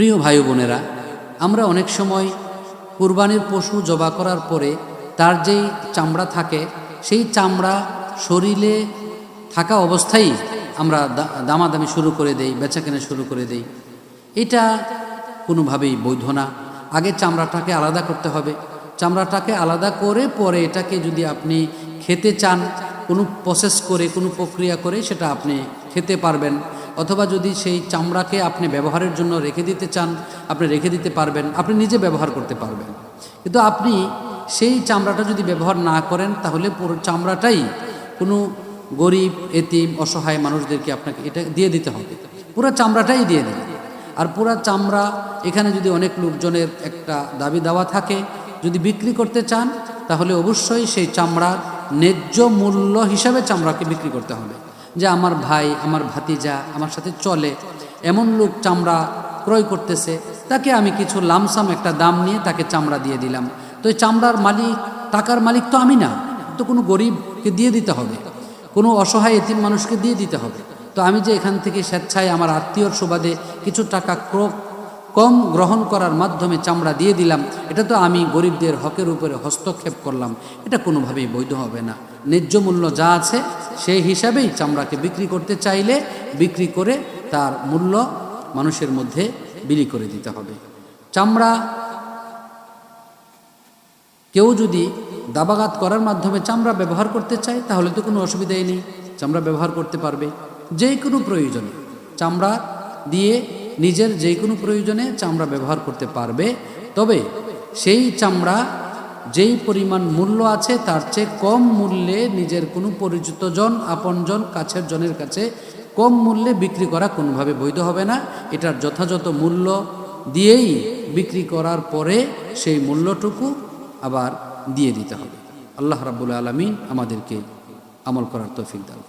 প্রিয় ভাই বোনেরা, আমরা অনেক সময় কুরবানির পশু জবা করার পরে তার যেই চামড়া থাকে, সেই চামড়া শরীরে থাকা অবস্থায় আমরা দামাদামি শুরু করে দেই, বেচাকেনা শুরু করে দেই। এটা কোনোভাবেই বৈধ না। আগে চামড়াটাকে আলাদা করতে হবে। চামড়াটাকে আলাদা করে পরে এটাকে যদি আপনি খেতে চান, কোনো প্রসেস করে, কোনো প্রক্রিয়া করে, সেটা আপনি খেতে পারবেন। অথবা যদি সেই চামড়াকে আপনি ব্যবহারের জন্য রেখে দিতে চান, আপনি রেখে দিতে পারবেন, আপনি নিজে ব্যবহার করতে পারবেন। কিন্তু আপনি সেই চামড়াটা যদি ব্যবহার না করেন, তাহলে পুরো চামড়াটাই কোনো গরিব, এতিম, অসহায় মানুষদেরকে আপনাকে এটা দিয়ে দিতে হবে। পুরো চামড়াটাই দিয়ে দিন। আর পুরা চামড়া, এখানে যদি অনেক লোকজনের একটা দাবি দাওয়া থাকে, যদি বিক্রি করতে চান, তাহলে অবশ্যই সেই চামড়া ন্যায্য মূল্য হিসাবে চামড়াকে বিক্রি করতে হবে। যে আমার ভাই, আমার ভাতিজা আমার সাথে চলে। এমন লোক চামড়া ক্রয় করতেছে, তাকে আমি কিছু লামসাম একটা দাম নিয়ে তাকে চামড়া দিয়ে দিলাম। তো এই চামড়ার মালিক, টাকার মালিক তো আমি না, তো কোনো গরিবকে দিয়ে দিতে হবে। কোনো অসহায় এতিম মানুষকে দিয়ে দিতে হবে। তো আমি যে এখান থেকে স্বেচ্ছায় আমার আত্মীয়র সুবাদে কিছু টাকা ক্র- কম গ্রহণ করার মাধ্যমে চামড়া দিয়ে দিলাম, এটা তো আমি গরিবদের হকের উপরে হস্তক্ষেপ করলাম, এটা কোনোভাবেই বৈধ হবে না। ন্যায্য মূল্য যা আছে, সেই হিসাবেই চামড়াকে বিক্রি করতে চাইলে বিক্রি করে তার মূল্য মানুষের মধ্যে বিলি করে দিতে হবে। চামড়া কেউ যদি দাবাগাত করার মাধ্যমে চামড়া ব্যবহার করতে চায়, তাহলে তো কোনো অসুবিধাই নেই, চামড়া ব্যবহার করতে পারবে। যে কোনো প্রয়োজনে চামড়া দিয়ে নিজের যে কোনো প্রয়োজনে চামড়া ব্যবহার করতে পারবে। তবে সেই চামড়া যেই পরিমাণ মূল্য আছে তার চেয়ে কম মূল্যে নিজের কোনো পরিচিত জন আপনজন কাছের জনের কাছে কম মূল্যে বিক্রি করা কোনোভাবে বৈধ হবে না। এটার যথাযথ মূল্য দিয়েই বিক্রি করার পরে সেই মূল্যটুকু আবার দিয়ে দিতে হবে। আল্লাহ রাবুল আলমিন আমাদেরকে আমল করার তৌফিক দান।